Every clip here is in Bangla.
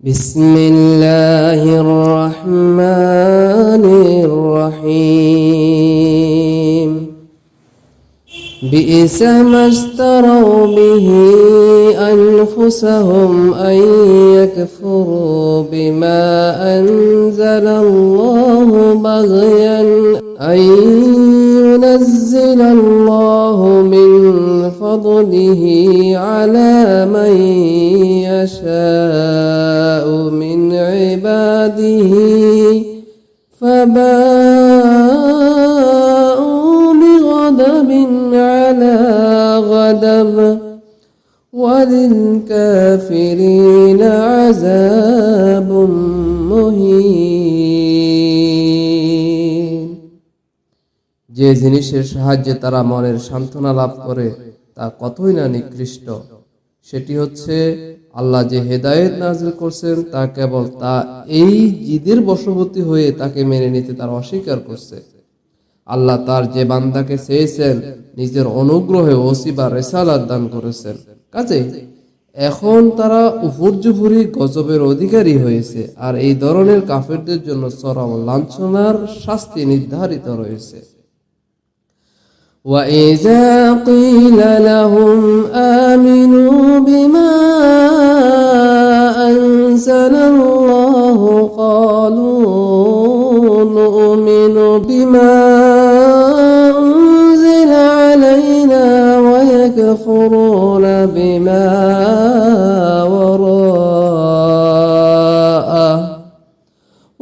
بسم الله الرحمن الرحيم. بئس ما اشتروا به أنفسهم أن يكفروا بما أنزل الله بغيا أن ينزل الله من فضله على من يشاء من عباده فباءوا بغضب على غضب وللكافرين عذاب مهين যে জিনিসের সাহায্যে তারা মনের সান্ত্বনা লাভ করে তা কতই না নিকৃষ্ট সেটি হচ্ছে আল্লাহ যে হেদায়েত নাজিল করছেন তা কেবল তা এই জিদের বশবর্তী হয়ে তাকে মেনে নিতে তারা অস্বীকার করছে আল্লাহ তার যে বান্দাকে চেয়েছেন নিজের অনুগ্রহে ওসিবা রেসালাত দান করেছেন কাজে এখন তারা উপর্যুপুরি গজবের অধিকারী হয়েছে আর এই ধরনের কাফেরদের জন্য চরম লাঞ্ছনার শাস্তি নির্ধারিত রয়েছে وإذا قيل لهم آمنوا بما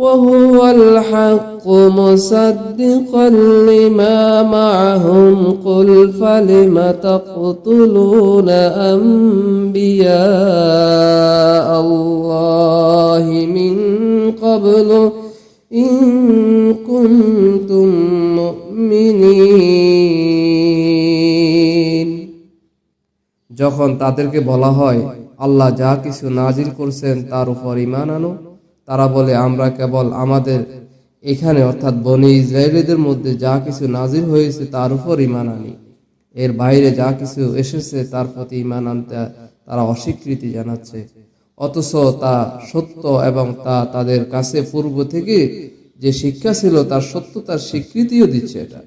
وهو الحق مصدقا لما معهم قل فلم تقتلون أنبياء الله من قبل إن كنتم مؤمنين যখন তাদেরকে বলা হয় আল্লাহ যা কিছু নাজিল করছেন তার উপর ইমান আনো তারা বলে, আমরা কেবল আমাদের এখানে, অর্থাৎ বনি ইসরায়েলিদের মধ্যে যা কিছু নাজিল হয়েছে তার উপর ইমান আনি। এর বাইরে যা কিছু এসেছে তার প্রতি ইমান আনতে তারা অস্বীকৃতি জানাচ্ছে। অথচ তা সত্য এবং তা তাদের কাছে পূর্ব থেকে যে শিক্ষা ছিল তার সত্যতার স্বীকৃতিও দিচ্ছে এটা।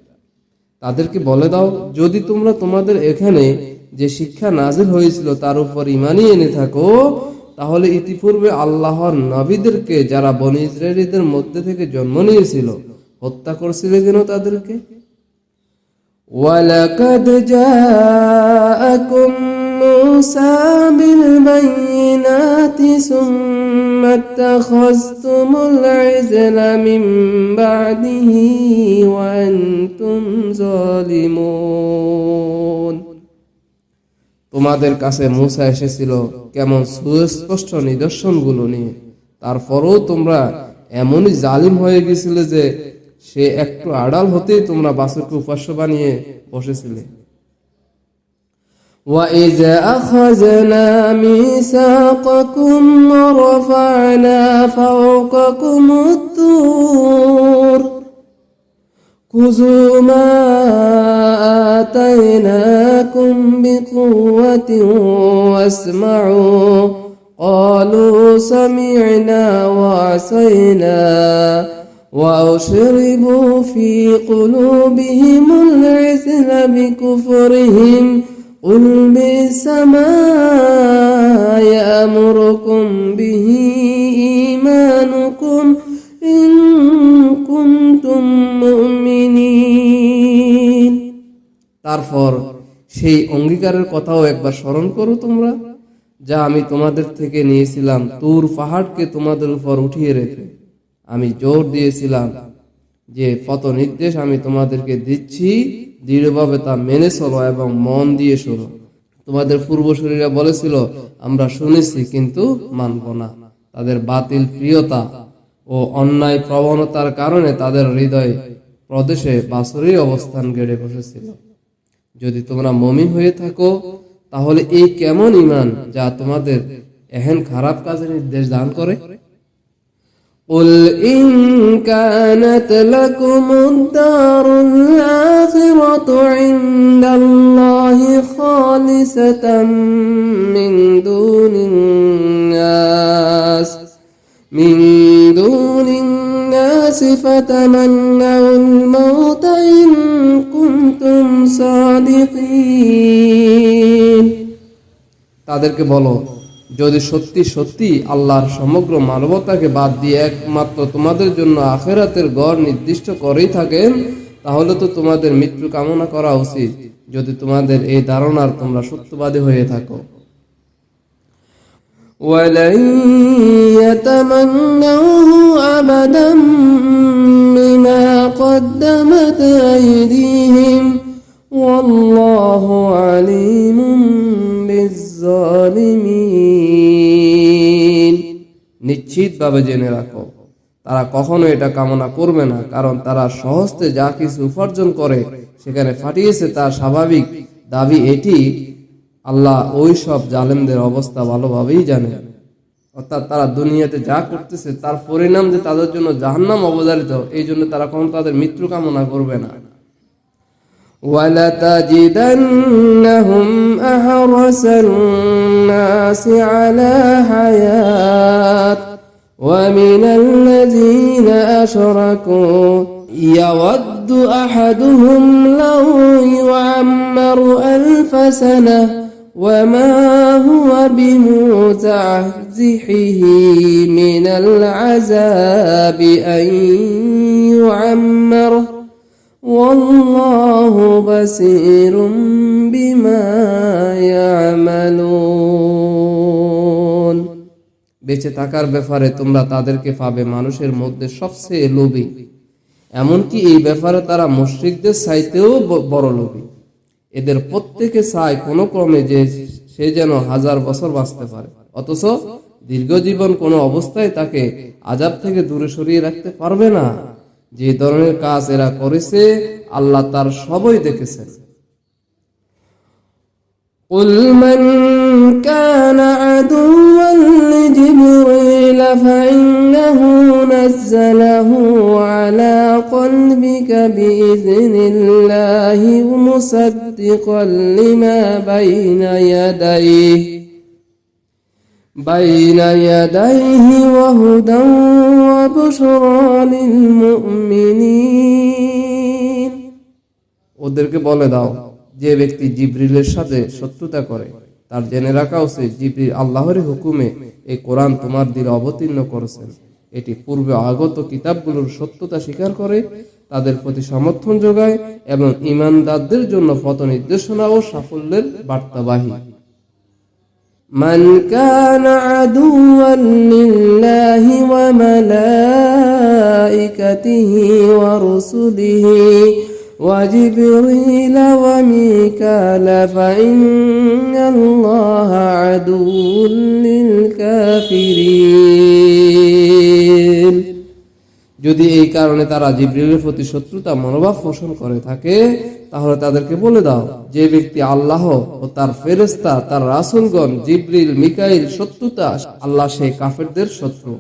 তাদেরকে বলে দাও, যদি তোমরা তোমাদের এখানে যে শিক্ষা নাজিল হয়েছিল তার উপর ইমানই এনে থাকো তাহলে ইতিপূর্বে আল্লাহর নাবিদেরকে যারা বনি ইসরায়েলিদের মধ্যে থেকে জন্ম নিয়েছিল, হত্যা করছিল কেন তাদেরকে? ওয়ালাকাদ জাআকুম মুসা বিল তোমাদের কাছে মুসা এসেছিল কেমন সুস্পষ্ট নিদর্শনগুলো নিয়ে তারপরও তোমরা এমনই জালিম হয়ে গেছিলে যে সে একটু আড়াল হতেই তোমরা বাসুরকে উপাস্য বানিয়ে বসেছিলে وإذ أخذنا ميثاقكم ورفعنا فوقكم الطور خذوا ما آتيناكم بقوة واسمعوا. قالوا سمعنا وعصينا. وأشربوا في قلوبهم العزل بكفرهم. قل بئس ما يأمركم به إيمانكم إن كنتم مؤمنين. তারপর সেই অঙ্গীকারের কথাও একবার স্মরণ করো তোমরা, যা আমি তোমাদের থেকে নিয়েছিলাম। তুর পাহাড়কে তোমাদের উপর উঠিয়ে রেখে আমি জোর দিয়েছিলাম যে পথ নির্দেশ আমি তোমাদেরকে দিচ্ছি, দৃঢ়ভাবে তা মেনে চলো এবং মন দিয়ে শোনো। তোমাদের পূর্বসূরীরা বলেছিল, আমরা শুনেছি কিন্তু মানব না। তাদের বাতিল প্রিয়তা ও অন্যায় প্রবণতার কারণে তাদের হৃদয় প্রদেশে বাসরের অবস্থান গেড়ে বসেছিল। যদি তোমরা মমিন হয়ে থাকো তাহলে এই কেমন ইমান যা তোমাদের এহেন খারাপ কাজের নির্দেশ দান করে قل إن كانت لكم الدار الآخرة عند الله خالصة من دون الناس من دون الناس فتمنوا الموت إن كنتم صادقين তাদেরকে বলো যদি সত্যি সত্যি আল্লাহর সমগ্র মানবতাকে বাদ দিয়ে একমাত্র তোমাদের জন্য আখেরাতের গড় নির্দিষ্ট করেই থাকেন তাহলে তো তোমাদের মৃত্যু কামনা করা উচিত যদি তোমাদের এই ধারণার তোমরা সত্যবাদী হয়ে থাকো ولن يتمنوه أبدا بما قدمت أيديهم والله عليم بالظالمين নিশ্চিতভাবে জেনে রাখো তারা কখনো এটা কামনা করবে না কারণ তারা সহজতে যা কিছু উপার্জন করে সেখানে ফাটিয়েছে তার স্বাভাবিক দাবি এটি আল্লাহ ওই সব জালেমদের অবস্থা ভালোভাবেই জানে অর্থাৎ তারা দুনিয়াতে যা করতেছে তার পরিণাম যে তাদের জন্য জাহান্নাম অবধারিত এই জন্য তারা কখনো তাদের মৃত্যু কামনা করবে না ولتجدنهم أحرس الناس على حياة ومن الذين أشركوا يود أحدهم لو يعمر ألف سنة وما هو بمزحزحه من العذاب أن يعمره. والله بصير بما يعملون বেঁচে থাকার ব্যাপারে তোমরা তাদেরকে পাবে মানুষের মধ্যে সবচেয়ে লোভী এমনকি এই ব্যাপারে তারা মুশ্রিকদের চাইতেও ব- বড় লোভী এদের প্রত্যেকে চায় কোনো ক্রমে যে সে যেন হাজার বছর বাঁচতে পারে অথচ দীর্ঘ জীবন কোনো অবস্থায় তাকে আজাব থেকে দূরে সরিয়ে রাখতে পারবে না যে ধরনের কাজ এরা করেছে আল্লাহ তার সবই দেখেছেন قل من كان عدوا لجبريل فإنه نزله على قلبك بإذن الله مصدقا لما بين يديه بين يديه وهدى وبشرى للمؤمنين ওদেরকে বলে দাও যে ব্যক্তি জিব্রিলের সাথে শত্রুতা করে তার জেনে রাখা উচিত জিব্রিল আল্লাহর হুকুমে এই কোরআন তোমার দিলে অবতীর্ণ করেছেন এটি পূর্বে আগত কিতাবগুলোর সত্যতা স্বীকার করে তাদের প্রতি সমর্থন যোগায় এবং ইমানদারদের জন্য পথ নির্দেশনা ও সাফল্যের বার্তাবাহী من كان عدوا لله وملائكته ورسله وجبريل وميكال فإن الله عدو للكافرين. যদি এই কারণে তারা জিব্রিলের প্রতি শত্রুতা মনোভাব পোষণ করে থাকে তাহলে তাদেরকে বলে দাও যে ব্যক্তি আল্লাহ ও তার ফেরেস্তা তার রাসুলগণ জিব্রিল মিকাইল শত্রুতা আল্লাহ সেই কাফেরদের শত্রু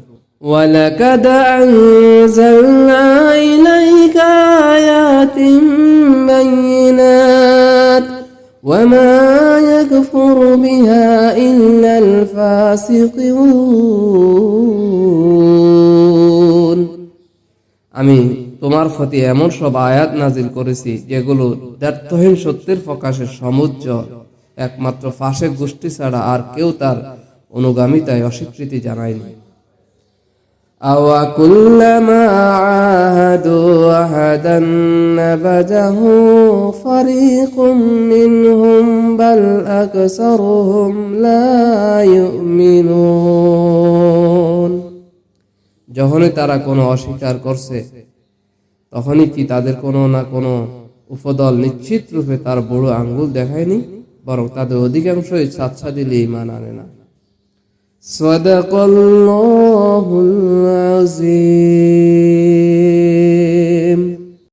ولقد أنزلنا إليك آيات بينات وما يكفر بها إلا الفاسقون আমি তোমার প্রতি এমন সব আয়াত নাজিল করেছি যেগুলো দ্ব্যর্থহীন সত্যের প্রকাশের সমুজ্জ একমাত্র ফাঁসেক গোষ্ঠী ছাড়া আর কেউ তার অনুগামিতায় অস্বীকৃতি জানায়নি أو كلما عاهدوا عهدا نبذه فريق منهم بل أكثرهم لا يؤمنون যখনই তারা কোনো অস্বীকার করছে তখনই কি তাদের কোনো না কোনো উপদল নিশ্চিত রূপে তার বড় আঙ্গুল দেখায়নি বরং তাদের অধিকাংশই সাচ্ছা দিলে ইমান আনে না صدق الله العظيم